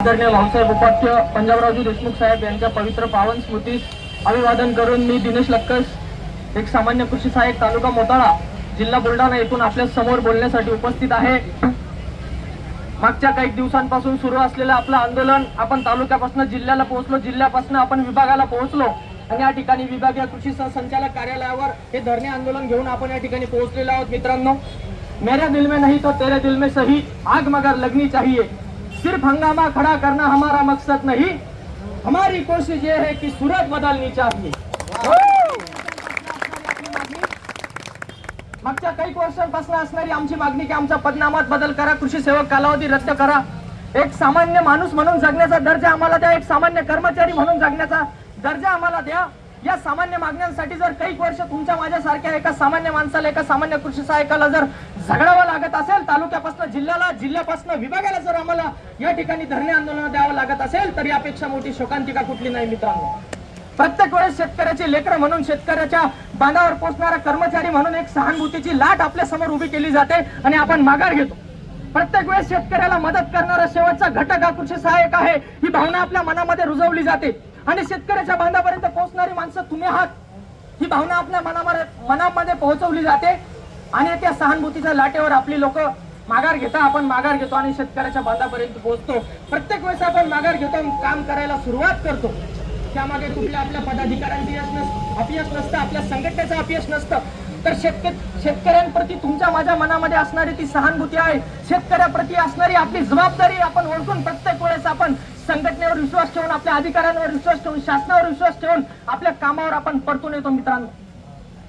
आदरणीय भाऊसाहेब उपाध्य पंजाबरावजी देशमुख साहेब यांच्या पवित्र पावन स्मृतीस अभिवादन करून मी दिनेश लक्कस एक सामान्य कृषी सहाय्यक तालुका मोताळा जिल्हा बुलढाणा येथून आपल्यासमोर बोलण्यासाठी उपस्थित आहे. मागच्या काही दिवसांपासून सुरू असलेलं आपलं आंदोलन आपण तालुक्यापासून जिल्ह्याला पोहोचलो जिल्ह्यापासून आपण विभागाला पोहोचलो आणि या ठिकाणी विभागीय कृषी संचालक कार्यालयावर हे धरणे आंदोलन घेऊन आपण या ठिकाणी पोहोचलेलो आहोत मित्रांनो. मेरे दिल में नहीं तो तेरे दिल में सही आग मगर लगनी चाहिए. सिर्फ हंगामा खड़ा करना हमारा मकसद नहीं। हमारी कोशिश ये है कि सूरत बदलनी चाहिए। मागच्या काही वर्षांपासून असणारी आमची मागणी की आमचा पदनामात बदल करा कृषी सेवक कालावधी रद्द करा. एक सामान्य माणूस म्हणून जगण्याचा दर्जा आम्हाला द्या एक सामान्य कर्मचारी म्हणून जगण्याचा दर्जा आम्हाला द्या. या सामान्य मागण्यांसाठी जर काही वर्ष तुमच्या माझ्यासारख्या एका सामान्य माणसाला एका सामान्य कृषी सहायकाला जर झगडावं लागत असेल तालुक्यापासून जिल्ह्याला जिल्ह्यापासून विभागाला जर आम्हाला या ठिकाणी धरणे आंदोलन द्यावं लागत असेल तर यापेक्षा मोठी शोकांतिका कुठली नाही मित्रांनो. प्रत्येक वेळेस शेतकऱ्याचे लेकर म्हणून शेतकऱ्याच्या बांधावर पोचणारा कर्मचारी म्हणून एक सहानुभूतीची लाट आपल्यासमोर उभी केली जाते आणि आपण माघार घेतो. प्रत्येक वेळेस शेतकऱ्याला मदत करणारा शेवटचा घटक हा कृषी सहाय्यक आहे ही भावना आपल्या मनामध्ये रुजवली जाते. आणि शेतकऱ्याच्या बांधापर्यंत पोहोचणारी माणसं तुम्ही आहात. ही भावना आपल्या मनामध्ये मनामध्ये पोहोचवली जाते. आणि त्या सहानुभूतीच्या लाटेवर आपली लोक माघार घेता आपण माघार घेतो आणि शेतकऱ्याच्या बांधापर्यंत पोहोचतो. प्रत्येक वेळेस आपण माघार घेतो काम करायला सुरुवात करतो. त्यामागे कुठल्या आपल्या पदाधिकाऱ्यांचं यश नस अपयश नसतं आपल्या संघटनेचं अपयश नसतं. तर शेतक शेतकऱ्यांप्रती तुमच्या माझ्या मनामध्ये असणारी ती सहानुभूती आहे. शेतकऱ्याप्रती असणारी आपली जबाबदारी आपण ओळखून प्रत्येक वेळेस आपण संघटनेवर विश्वास ठेवून आपल्या अधिकाऱ्यांवर विश्वास ठेवून शासनावर विश्वास ठेवून आपल्या कामावर आपण परतून येतो मित्रांनो.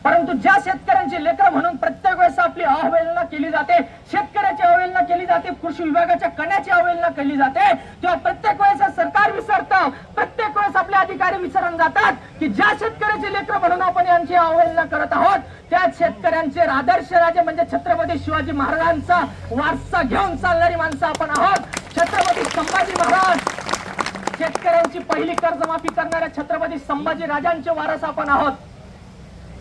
परंतु ज्या शेतकऱ्यांची लेकरं म्हणून प्रत्येक वेळेस आपली अवहेलना केली जाते शेतकऱ्याची अवहेलना केली जाते कृषी विभागाच्या कण्याची अवहेलना केली जाते तेव्हा प्रत्येक वेळेस सरकार विसरतं. प्रत्येक वेळेस आपले अधिकारी विसरून जातात की ज्या शेतकऱ्याची लेकरं म्हणून आपण यांची अवहेलना करत आहोत त्या शेतकऱ्यांचे आदर्श राजे म्हणजे छत्रपती शिवाजी महाराजांचा वारसा घेऊन चालणारी माणसं आपण आहोत. छत्रपती संभाजी महाराज शेतकऱ्यांची पहिली कर्जमाफी करणाऱ्या छत्रपती संभाजी राजांचे वारस आपण आहोत.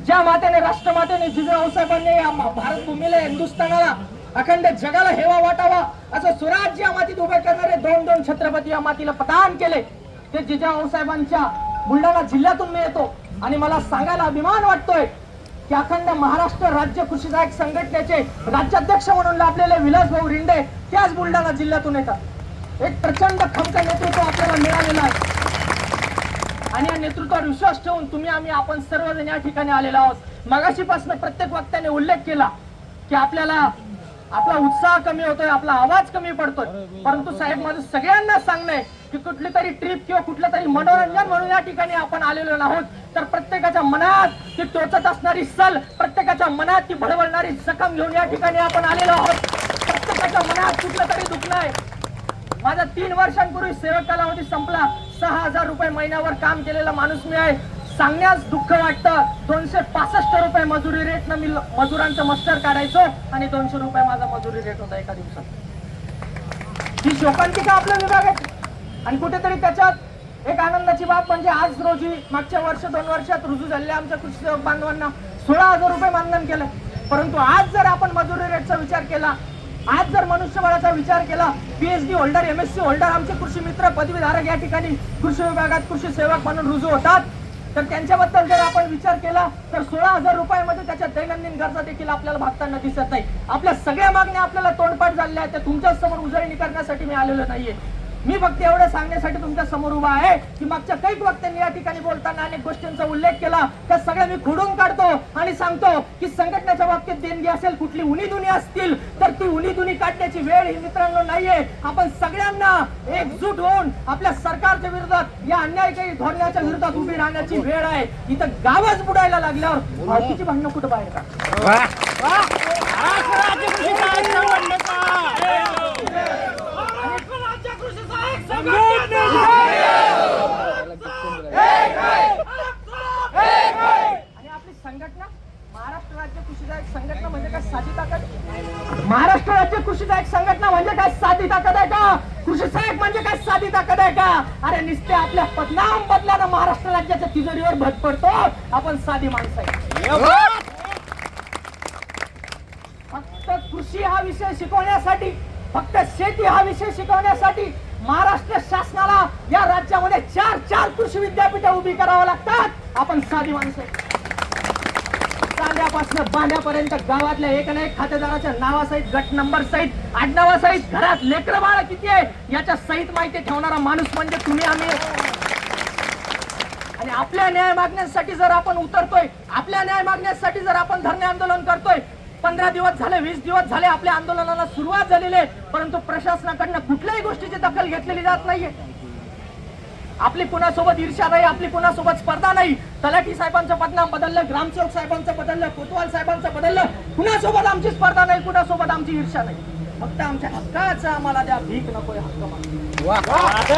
ज्या मातेने राष्ट्रमातेने जिजाऊ साहेबांनी या भारत भूमीला हिंदुस्थानाला अखंड जगाला हेवा वाटावा असं स्वराज्य या मातीत उभे करणारे दोन दोन छत्रपती या मातीला प्रदान केले ते जिजाऊ साहेबांच्या बुलढाणा जिल्ह्यातून मी येतो. आणि मला सांगायला अभिमान वाटतोय की अखंड महाराष्ट्र राज्य कृषी सहायक संघटनेचे राज्याध्यक्ष म्हणून लाभलेले विलास भाऊ रिंडे त्याच बुलढाणा जिल्ह्यातून येतात. एक प्रचंड खमक नेतृत्व आपल्याला मिळालेलं आहे. आणि या नेतृत्वावर विश्वास ठेवून तुम्ही आम्ही आपण सर्वजण या ठिकाणी आलेलो आहोत. मगाशीपासून प्रत्येक वक्त्याने उल्लेख केला की आपल्याला आपला उत्साह कमी होतोय आपला आवाज कमी पडतोय. परंतु साहेब माझं सगळ्यांना सांगणं आहे की कुठली तरी ट्रिप किंवा कुठलं तरी मनोरंजन म्हणून या ठिकाणी आपण आलेलो आहोत. तर प्रत्येकाच्या मनात ती टोचत असणारी सल प्रत्येकाच्या मनात ती भडवळणारी जखम घेऊन या ठिकाणी आपण आलेलो आहोत. प्रत्येकाच्या मनात कुठलं तरी दुखणं आहे माझा तीन वर्षांपूर्वी सेवक कालावधी संपला. सहा हजार रुपये महिन्यावर काम केलेला माणूस मी आहे. सांगण्यास दुःख वाटतं. दोनशे पासष्ट रुपये मजुरी रेट न मी मजुरांचं मस्टर काढायचो आणि दोनशे रुपये माझा मजुरी रेट होता एका दिवसात. ही शोकांतिका आपल्या विभागात आणि कुठेतरी त्याच्यात एक आनंदाची बाब म्हणजे आज रोजी मागच्या वर्ष दोन वर्षात रुजू झालेल्या आमच्या कृषी बांधवांना सोळा हजार रुपये मानधन केलं. परंतु आज जर आपण मजुरी रेटचा विचार केला आज जर मनुष्यबळाचा विचार केला पीएचडी होल्डर एमएससी होल्डर आमचे कृषी मित्र पदवीधारक या ठिकाणी कृषी विभागात कृषी सेवक म्हणून रुजू होतात. तर त्यांच्याबद्दल जर आपण विचार केला तर सोळा हजार रुपयामध्ये त्याच्या दैनंदिन गरजा देखील आपल्याला भागताना दिसत नाही. आपल्या सगळ्या मागण्या आपल्याला तोंडपाठ झालेल्या आहेत त्या तुमच्यासमोर उजळणी करण्यासाठी मी आलेलो नाहीये. मी फक्त एवढं सांगण्यासाठी तुमच्यासमोर उभा आहे की मागच्या काही वक्त्यांनी या ठिकाणी बोलताना अनेक गोष्टींचा उल्लेख केला त्या सगळ्या मी खोडून काढतो आणि सांगतो की संघटनेच्या बाबतीत देणगी असेल कुठली उनी दुनी असतील तर ती उनी दुनी काढण्याची वेळ ही मित्रांनो नाहीये आपण सगळ्यांना एकजूट होऊन आपल्या सरकारच्या विरोधात या अन्यायकारी धोरणाच्या विरोधात उभी राहण्याची वेळ आहे इथं गावच बुडायला लागल्यावर भावकीची भांडणं कुठं बाहेर का आणि आपली संघटना महाराष्ट्र राज्य कृषीदायक संघटना म्हणजे काय? साधी ताकद. महाराष्ट्र राज्य संघटना म्हणजे काय? साधी ताकद आहे का? कृषी सहाय्यक म्हणजे काय? साधी ताकद आहे का? अरे निसते आपल्या पदनाम बदल्यानं महाराष्ट्र राज्याच्या तिजोरीवर भट पडतो. आपण साधी माणसं आहे. फक्त कृषी हा विषय शिकवण्यासाठी फक्त शेती हा विषय शिकवण्यासाठी महाराष्ट्र शासनाला या राज्यामध्ये चार चार कृषी विद्यापीठ उभी करावं लागतात आपण साधी माणसं आहे. कांद्यापासून गावातल्या एक ना एक खातेदाराच्या नावासहित गट नंबर सहित आडनावासहित घरात लेकर बाळ किती आहे याच्या सहित माहिती ठेवणारा माणूस म्हणजे तुम्ही आम्ही आणि आपल्या न्याय मागण्यासाठी जर आपण उतरतोय आपल्या न्याय मागण्यासाठी जर आपण धरणे आंदोलन करतोय पंधरा दिवस झाले वीस दिवस झाले आपल्या आंदोलनाला सुरुवात झालेली आहे परंतु प्रशासनाकडनं कुठल्याही गोष्टीची दखल घेतलेली जात नाहीये. आपली कुणासोबत ईर्ष्या नाही आपली कुणासोबत स्पर्धा नाही. तलाठी साहेबांचं बदनाम बदललं ग्रामसेवक साहेबांचं बदललं कोतवाल साहेबांचं बदललं. कुणासोबत आमची स्पर्धा नाही कुणासोबत आमची ईर्ष्या नाही. फक्त आमच्या हक्काचं आम्हाला द्या भीक नकोय हक्क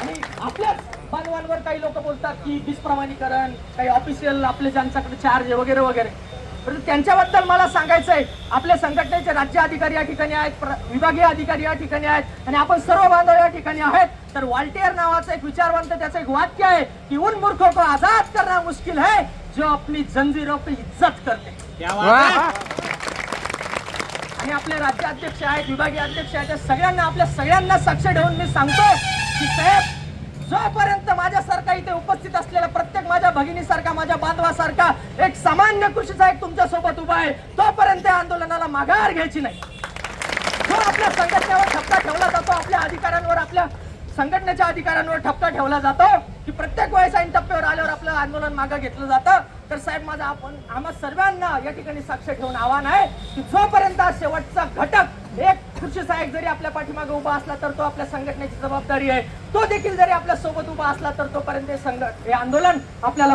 आणि आपल्याच बांधवांवर काही लोक बोलतात की डिस्प्रमाणीकरण काही ऑफिशियल आपले ज्यांच्याकडे चार्ज वगैरे वगैरे. परंतु त्यांच्याबद्दल मला सांगायचं आहे आपल्या संघटनेचे राज्य अधिकारी या ठिकाणी आहेत विभागीय अधिकारी या ठिकाणी आहेत आणि आपण सर्व बांधव या ठिकाणी आहेत. तर वाल्टेअर नावाचं एक विचारवंत त्याचं एक वाक्य आहे की उन मूर्खों को आजाद करना मुश्किल है जो अपनी जंजीरों पे इज्जत करते. आणि आपले राज्याध्यक्ष आहेत विभागीय अध्यक्ष आहेत सगळ्यांना आपल्या सगळ्यांना साक्ष ठेवून मी सांगतो की साहेब जोपर्यंत माझ्यासारखा इथे उपस्थित असलेला प्रत्येक माझ्या भगिनीसारखा माझ्या बांधवासारखा एक सामान्य कृषीचा एक तुमच्यासोबत उभा आहे तोपर्यंत या आंदोलनाला माघार घ्यायची नाही. जो आपल्या संघटनेवर ठपका ठेवला जातो आपल्या अधिकाऱ्यांवर आपल्या संघटनेच्या अधिकाऱ्यांवर ठपका ठेवला जातो की प्रत्येक वेळेस ऐन टप्प्यावर आल्यावर आपलं आंदोलन मागं घेतलं जातं. तर साहेब माझा आपण आम्हा सर्वांना या ठिकाणी साक्ष ठेवून आव्हान आहे की जोपर्यंत शेवटचा घटक एक खुर्शी साहेब जरी आपल्या पाठीमागे उभा असला तर तो आपल्या संघटनेची जबाबदारी आहे. तो देखील जरी आपल्यासोबत उभा असला तर तोपर्यंत हे आंदोलन आपल्याला